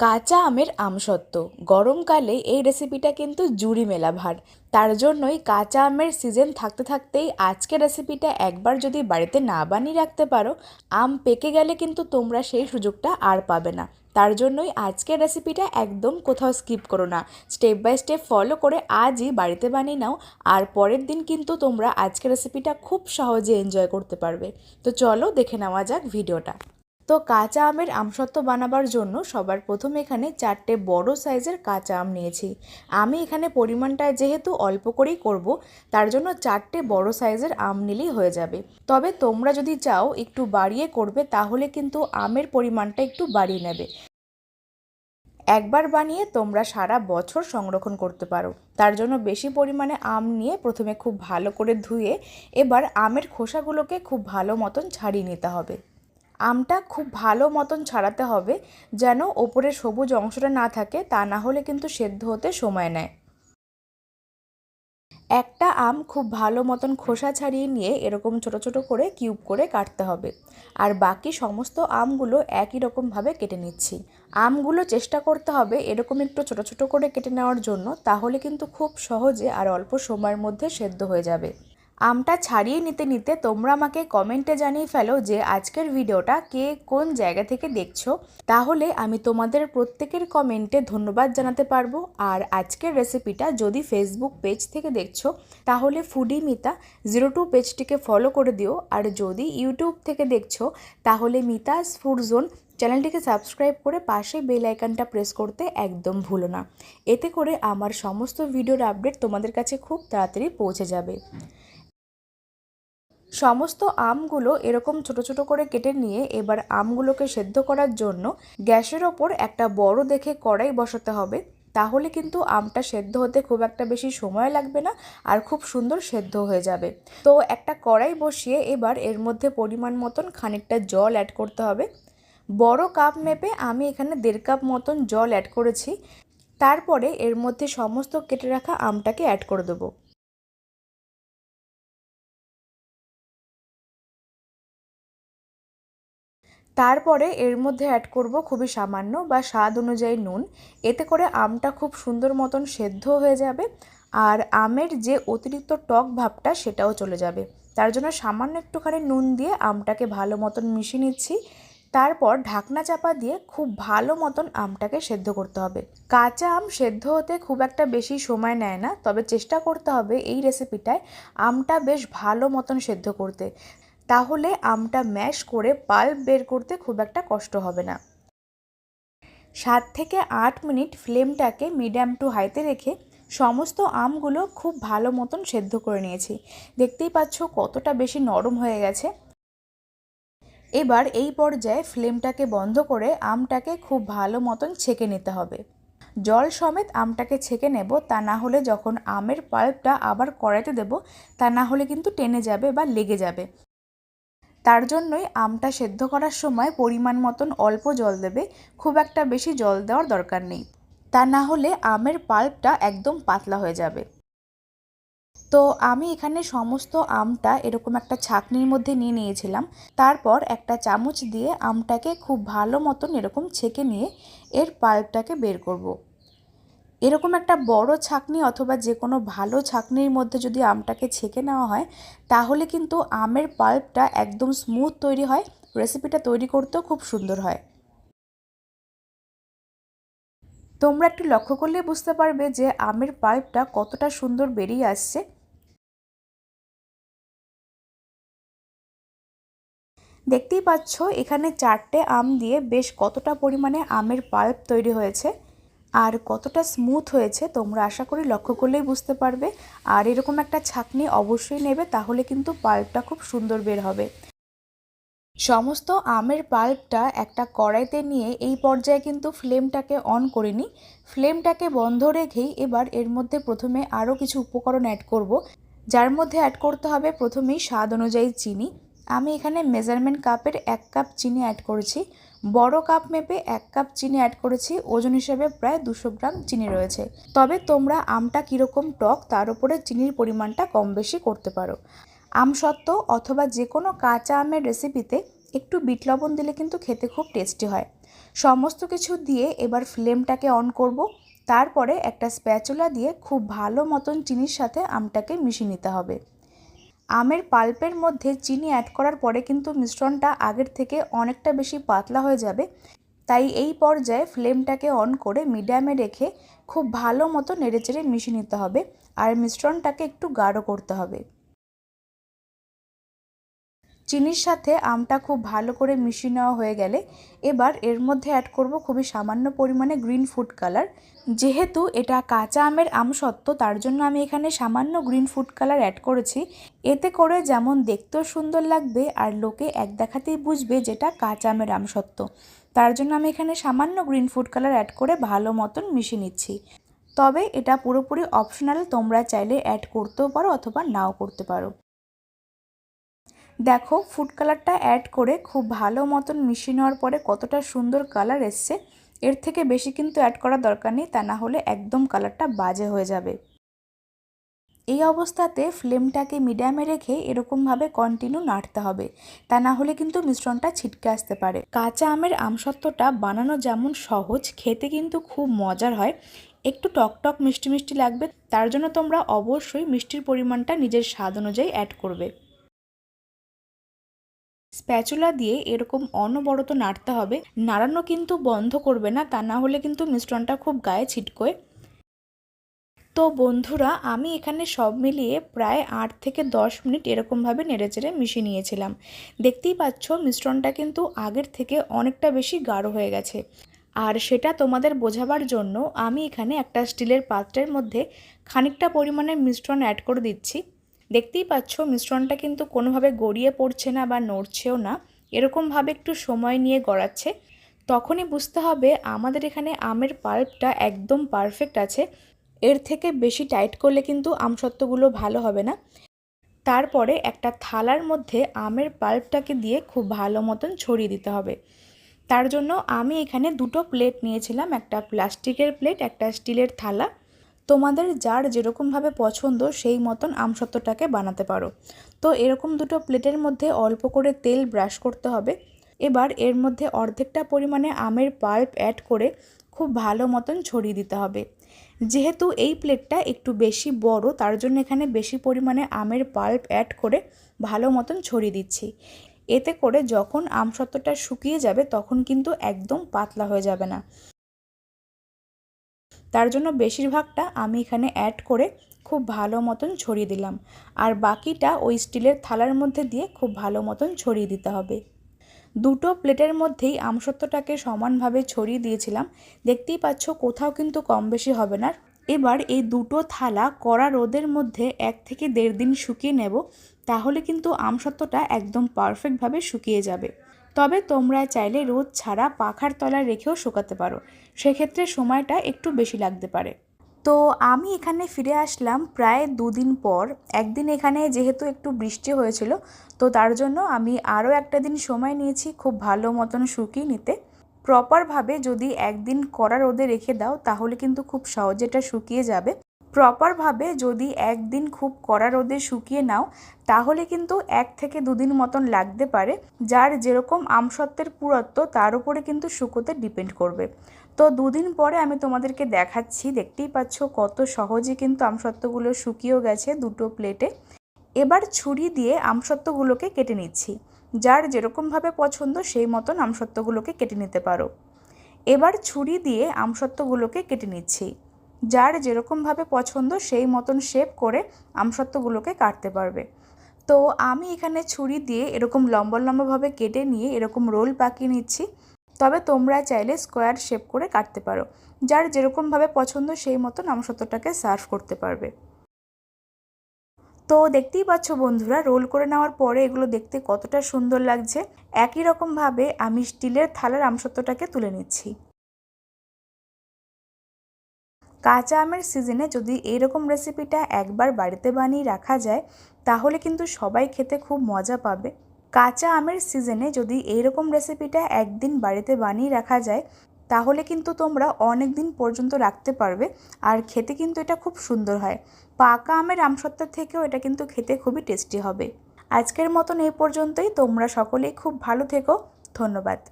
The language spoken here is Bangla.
কাঁচা আমের আমসত্ত্ব। গরমকালে এই রেসিপিটা কিন্তু জুড়ি মেলা ভার। তার জন্যই কাঁচা আমের সিজন থাকতে থাকতেই আজকের রেসিপিটা একবার যদি বাড়িতে না বানিয়ে রাখতে পারো, আম পেকে গেলে কিন্তু তোমরা সেই সুযোগটা আর পাবে না। তার জন্যই আজকের রেসিপিটা একদম কোথাও স্কিপ করো না। স্টেপ বাই স্টেপ ফলো করে আজই বাড়িতে বানিয়ে নাও। আর পরের দিন কিন্তু তোমরা আজকের রেসিপিটা খুব সহজে এনজয় করতে পারবে। তো চলো দেখে নেওয়া যাক ভিডিওটা তো কাঁচা আমের আমসত্ত্ব বানাবার জন্য সবার প্রথম এখানে চারটে বড় সাইজের কাঁচা আম নিয়েছি। আমি এখানে পরিমাণটা যেহেতু অল্প করেই করব, তার জন্য চারটে বড় সাইজের আম নিলেই হয়ে যাবে। তবে তোমরা যদি চাও একটু বাড়িয়ে করবে, তাহলে কিন্তু আমের পরিমাণটা একটু বাড়িয়ে নেবে। একবার বানিয়ে তোমরা সারা বছর সংরক্ষণ করতে পারো। তার জন্য বেশি পরিমাণে আম নিয়ে প্রথমে খুব ভালো করে ধুয়ে, এবার আমের খোসাগুলোকে খুব ভালো মতন ছাড়িয়ে নিতে হবে। আমটা খুব ভালো মতন ছাড়াতে হবে যেন ওপরের সবুজ অংশটা না থাকে, তা না হলে কিন্তু সেদ্ধ হতে সময় নেয়। একটা আম খুব ভালো মতন খোসা ছাড়িয়ে নিয়ে এরকম ছোট ছোট করে কিউব করে কাটতে হবে। আর বাকি সমস্ত আমগুলো একই রকমভাবে কেটে নিচ্ছি। আমগুলো চেষ্টা করতে হবে এরকম একটু ছোট ছোট করে কেটে নেওয়ার জন্য, তাহলে কিন্তু খুব সহজে আর অল্প সময়ের মধ্যে সেদ্ধ হয়ে যাবে। আমটা ছাড়িয়ে নিতে নিতে তোমরা আমাকে কমেন্টে জানিয়ে ফেলো যে আজকের ভিডিওটা কে কোন জায়গা থেকে দেখছ। তাহলে আমি তোমাদের প্রত্যেকের কমেন্টে ধন্যবাদ জানাতে পারব। আর আজকের রেসিপিটা যদি ফেসবুক পেজ থেকে দেখছ, তাহলে ফুডি মিতা জিরো টু পেজটিকে ফলো করে দিও। আর যদি ইউটিউব থেকে দেখছ, তাহলে মিতাস ফুড জোন চ্যানেলটিকে সাবস্ক্রাইব করে পাশে বেল আইকনটা প্রেস করতে একদম ভুলো না। এতে করে আমার সমস্ত ভিডিওর আপডেট তোমাদের কাছে খুব তাড়াতাড়ি পৌঁছে যাবে। সমস্ত আমগুলো এরকম ছোট ছোট করে কেটে নিয়ে এবার আমগুলোকে সেদ্ধ করার জন্য গ্যাসের ওপর একটা বড় দেখে কড়াই বসাতে হবে। তাহলে কিন্তু আমটা সেদ্ধ হতে খুব একটা বেশি সময় লাগবে না আর খুব সুন্দর সেদ্ধ হয়ে যাবে। তো একটা কড়াই বসিয়ে এবার এর মধ্যে পরিমাণ মতন খানিকটা জল অ্যাড করতে হবে। বড় কাপ মেপে আমি এখানে দেড় কাপ মতন জল অ্যাড করেছি। তারপরে এর মধ্যে সমস্ত কেটে রাখা আমটাকে অ্যাড করে দেবো। তারপরে এর মধ্যে অ্যাড করব খুবই সামান্য বা স্বাদ অনুযায়ী নুন। এতে করে আমটা খুব সুন্দর মতন সেদ্ধ হয়ে যাবে আর আমের যে অতিরিক্ত টক ভাবটা সেটাও চলে যাবে। তার জন্য সামান্য একটুখানি নুন দিয়ে আমটাকে ভালো মতন মিশিয়ে নিচ্ছি। তারপর ঢাকনা চাপা দিয়ে খুব ভালো মতন আমটাকে সেদ্ধ করতে হবে। কাঁচা আম সেদ্ধ হতে খুব একটা বেশি সময় নেয় না, তবে চেষ্টা করতে হবে এই রেসিপিটায় আমটা বেশ ভালো মতন সেদ্ধ করতে। তাহলে আমটা ম্যাশ করে পাল্প বের করতে খুব একটা কষ্ট হবে না। সাত থেকে আট মিনিট ফ্লেমটাকে মিডিয়াম টু হাইতে রেখে সমস্ত আমগুলো খুব ভালো মতন সেদ্ধ করে নিয়েছি। দেখতেই পাচ্ছ কতটা বেশি নরম হয়ে গেছে। এবার এই পর্যায়ে ফ্লেমটাকে বন্ধ করে আমটাকে খুব ভালো মতন ছেঁকে নিতে হবে। জল সমেত আমটাকে ছেঁকে নেব, তা না হলে যখন আমের পাল্পটা আবার কড়াইতে দেব, তা না হলে কিন্তু টেনে যাবে বা লেগে যাবে। তার জন্যই আমটা সেদ্ধ করার সময় পরিমাণ মতন অল্প জল দেবে, খুব একটা বেশি জল দেওয়ার দরকার নেই। তা না হলে আমের পাল্পটা একদম পাতলা হয়ে যাবে। তো আমি এখানে সমস্ত আমটা এরকম একটা ছাকনির মধ্যে নিয়ে নিয়েছিলাম। তারপর একটা চামচ দিয়ে আমটাকে খুব ভালো মতন এরকম ছেঁকে নিয়ে এর পাল্পটাকে বের করব। এরকম একটা বড় ছাকনি অথবা যে কোনো ভালো ছাকনির মধ্যে যদি আমটাকে ছেঁকে নেওয়া হয়, তাহলে কিন্তু আমের পাল্পটা একদম স্মুথ তৈরি হয় রেসিপিটা তৈরি করতেও খুব সুন্দর হয়। তোমরা একটু লক্ষ্য করলে বুঝতে পারবে যে আমের পাল্পটা কতটা সুন্দর বেরিয়ে আসছে। দেখতেই পাচ্ছ, এখানে চারটে আম দিয়ে বেশ কতটা পরিমাণে আমের পাল্প তৈরি হয়েছে। আর কতটা স্মুথ হয়েছে তোমরা আশা করি লক্ষ্য করলেই বুঝতে পারবে। আর এরকম একটা ছাকনি অবশ্যই নেবে, তাহলে কিন্তু পাল্পটা খুব সুন্দর বের হবে। সমস্ত আমের পাল্পটা একটা কড়াইতে নিয়ে এই পর্যায়ে কিন্তু ফ্লেমটাকে অন করিনি ফ্লেমটাকে বন্ধ রেখেই এবার এর মধ্যে প্রথমে আরও কিছু উপকরণ অ্যাড করব, যার মধ্যে অ্যাড করতে হবে প্রথমেই স্বাদ অনুযায়ী চিনি। আমি এখানে মেজারমেন্ট কাপের এক কাপ চিনি অ্যাড করেছি। বড় কাপ মেপে এক কাপ চিনি অ্যাড করেছি। ওজন হিসেবে প্রায় দুশো গ্রাম চিনি রয়েছে। তবে তোমরা আমটা কীরকম টক, তার উপরে চিনির পরিমাণটা কম বেশি করতে পারো। আম সত্ত্ব অথবা যে কোনো কাঁচা আমের রেসিপিতে একটু বিট লবণ দিলে কিন্তু খেতে খুব টেস্টি হয়। সমস্ত কিছু দিয়ে এবার ফ্লেমটাকে অন করব। তারপরে একটা স্প্যাচুলা দিয়ে খুব ভালো মতন চিনির সাথে আমটাকে মিশিয়ে নিতে হবে। আমের পাল্পের মধ্যে চিনি অ্যাড করার পরে কিন্তু মিশ্রণটা আগের থেকে অনেকটা বেশি পাতলা হয়ে যাবে। তাই এই পর্যায়ে ফ্লেমটাকে অন করে মিডিয়ামে রেখে খুব ভালো মতো নেড়েচেড়ে মিশিয়ে নিতে হবে। আর মিশ্রণটাকে একটু গাঢ় করতে হবে। চিনির সাথে আমটা খুব ভালো করে মিশিয়ে নেওয়া হয়ে গেলে এবার এর মধ্যে অ্যাড করব খুবই সামান্য পরিমাণে গ্রিন ফুড কালার যেহেতু এটা কাঁচা আমের আম আমসত্ত্ব তার জন্য আমি এখানে সামান্য গ্রিন ফুড কালার অ্যাড করেছি। এতে করে যেমন দেখতেও সুন্দর লাগবে আর লোকে এক দেখাতেই বুঝবে যেটা কাঁচা আমের আম আমসত্ত্ব তার জন্য আমি এখানে সামান্য গ্রিন ফুড কালার অ্যাড করে ভালো মতন মিশিয়ে নিচ্ছি। তবে এটা পুরোপুরি অপশনাল তোমরা চাইলে অ্যাড করতেও পারো অথবা নাও করতে পারো। দেখো ফুড কালারটা অ্যাড করে খুব ভালো মতন মিশিয়ে নেওয়ার পরে কতটা সুন্দর কালার এসছে। এর থেকে বেশি কিন্তু অ্যাড করার দরকার নেই, তা না হলে একদম কালারটা বাজে হয়ে যাবে। এই অবস্থাতে ফ্লেমটাকে মিডিয়ামে রেখে এরকমভাবে কন্টিনিউ নাড়তে হবে। তা না হলে কিন্তু মিশ্রণটা ছিটকে আসতে পারে। কাঁচা আমের আমসত্ত্বটা বানানো যেমন সহজ, খেতে কিন্তু খুব মজার হয়। একটু টক টক মিষ্টি মিষ্টি লাগবে, তার জন্য তোমরা অবশ্যই মিষ্টির পরিমাণটা নিজের স্বাদ অনুযায়ী অ্যাড করবে। স্প্যাচুলা দিয়ে এরকম অনবরত নাড়তে হবে। নাড়ানো কিন্তু বন্ধ করবে না, তা না হলে কিন্তু মিশ্রণটা খুব গায়ে ছিটকোয়। তো বন্ধুরা, আমি এখানে সব মিলিয়ে প্রায় আট থেকে দশ মিনিট এরকমভাবে নেড়েচেড়ে মিশিয়ে নিয়েছিলাম। দেখতেই পাচ্ছ, মিশ্রণটা কিন্তু আগের থেকে অনেকটা বেশি গাঢ় হয়ে গেছে। আর সেটা তোমাদের বোঝাবার জন্য আমি এখানে একটা স্টিলের পাত্রের মধ্যে খানিকটা পরিমাণে মিশ্রণ অ্যাড করে দিচ্ছি। দেখতেই পাচ্ছ মিশ্রণটা কিন্তু কোনোভাবে গড়িয়ে পড়ছে না বা নড়ছেও না, এরকমভাবে একটু সময় নিয়ে গড়াচ্ছে। তখনই বুঝতে হবে আমাদের এখানে আমের পাল্পটা একদম পারফেক্ট আছে, এর থেকে বেশি টাইট করলে কিন্তু আমসত্ত্বগুলো ভালো হবে না। তারপরে একটা থালার মধ্যে আমের পাল্পটাকে দিয়ে খুব ভালো মতন ছড়িয়ে দিতে হবে। তার জন্য আমি এখানে দুটো প্লেট নিয়েছিলাম, একটা প্লাস্টিকের প্লেট একটা স্টিলের থালা। তোমাদের যার যেরকমভাবে পছন্দ সেই মতন আমসত্ত্বটাকে বানাতে পারো। তো এরকম দুটো প্লেটের মধ্যে অল্প করে তেল ব্রাশ করতে হবে। এবার এর মধ্যে অর্ধেকটা পরিমাণে আমের পাল্প অ্যাড করে খুব ভালো মতন ছড়িয়ে দিতে হবে। যেহেতু এই প্লেটটা একটু বেশি বড়, তার জন্য এখানে বেশি পরিমাণে আমের পাল্প অ্যাড করে ভালো মতন ছড়িয়ে দিচ্ছি। এতে করে যখন আমসত্ত্বটা শুকিয়ে যাবে, তখন কিন্তু একদম পাতলা হয়ে যাবে না। তার জন্য বেশিরভাগটা আমি এখানে অ্যাড করে খুব ভালো মতন ছড়িয়ে দিলাম। আর বাকিটা ওই স্টিলের থালার মধ্যে দিয়ে খুব ভালো মতন ছড়িয়ে দিতে হবে। দুটো প্লেটের মধ্যেই আমসত্ত্বটাকে সমানভাবে ছড়িয়ে দিয়েছিলাম। দেখতেই পাচ্ছ কোথাও কিন্তু কম বেশি হবে না। এবার এই দুটো থালা কড়া রোদের মধ্যে এক থেকে দেড় দিন শুকিয়ে নেব, তাহলে কিন্তু আমসত্ত্বটা একদম পারফেক্টভাবে শুকিয়ে যাবে। তবে তোমরা চাইলে রোদ ছাড়া পাখার তলায় রেখেও শুকাতে পারো। সেক্ষেত্রে সময়টা একটু বেশি লাগতে পারে। তো আমি এখানে ফিরে আসলাম প্রায় দুদিন পর। একদিন এখানে যেহেতু একটু বৃষ্টি হয়েছিল, তো তার জন্য আমি আরও একটা দিন সময় নিয়েছি খুব ভালো মতন শুকিয়ে নিতে। প্রপারভাবে যদি একদিন কড়া রোদে রেখে দাও, তাহলে কিন্তু খুব সহজে এটা শুকিয়ে যাবে। প্রপারভাবে যদি একদিন খুব কড়া রোদে শুকিয়ে নাও, তাহলে কিন্তু এক থেকে দুদিন মতন লাগতে পারে, যার যেরকম আমসত্ত্বের পুরত্ব, তার উপরে কিন্তু শুকোতে ডিপেন্ড করবে। তো দুদিন পরে আমি তোমাদেরকে দেখাচ্ছি, দেখতেই পাচ্ছ কত সহজে কিন্তু আমসত্ত্বগুলো শুকিয়েও গেছে দুটো প্লেটে এবার ছুরি দিয়ে আমসত্ত্বগুলোকে কেটে নিচ্ছি, যার যেরকমভাবে পছন্দ সেই মতন আমসত্ত্বগুলোকে কেটে নিতে পারো। এবার ছুরি দিয়ে আমসত্ত্বগুলোকে কেটে নিচ্ছি। যার যেরকমভাবে পছন্দ, সেই মতন শেপ করে আমসত্ত্বগুলোকে কাটতে পারবে। তো আমি এখানে ছুরি দিয়ে এরকম লম্বা লম্বাভাবে কেটে নিয়ে এরকম রোল পাকিয়ে নিচ্ছি। তবে তোমরা চাইলে স্কোয়ার শেপ করে কাটতে পারো। যার যেরকমভাবে পছন্দ, সেই মতন আমসত্ত্বটাকে সার্ভ করতে পারবে। তো দেখতেই পাচ্ছ বন্ধুরা রোল করে নেওয়ার পরে এগুলো দেখতে কতটা সুন্দর লাগছে। একই রকমভাবে আমি স্টিলের থালার আমসত্ত্বটাকে তুলে নিচ্ছি। কাঁচা আমের সিজনে যদি এইরকম রেসিপিটা একবার বাড়িতে বানিয়ে রাখা যায়, তাহলে কিন্তু সবাই খেতে খুব মজা পাবে। কাঁচা আমের সিজনে যদি এইরকম রেসিপিটা একদিন বাড়িতে বানিয়ে রাখা যায়, তাহলে কিন্তু তোমরা অনেক দিন পর্যন্ত রাখতে পারবে আর খেতে কিন্তু এটা খুব সুন্দর হয়। পাকা আমের আমসত্ত্বের থেকেও এটা কিন্তু খেতে খুবই টেস্টি হবে। আজকের মতন এই পর্যন্তই। তোমরা সকলেই খুব ভালো থেকো। ধন্যবাদ।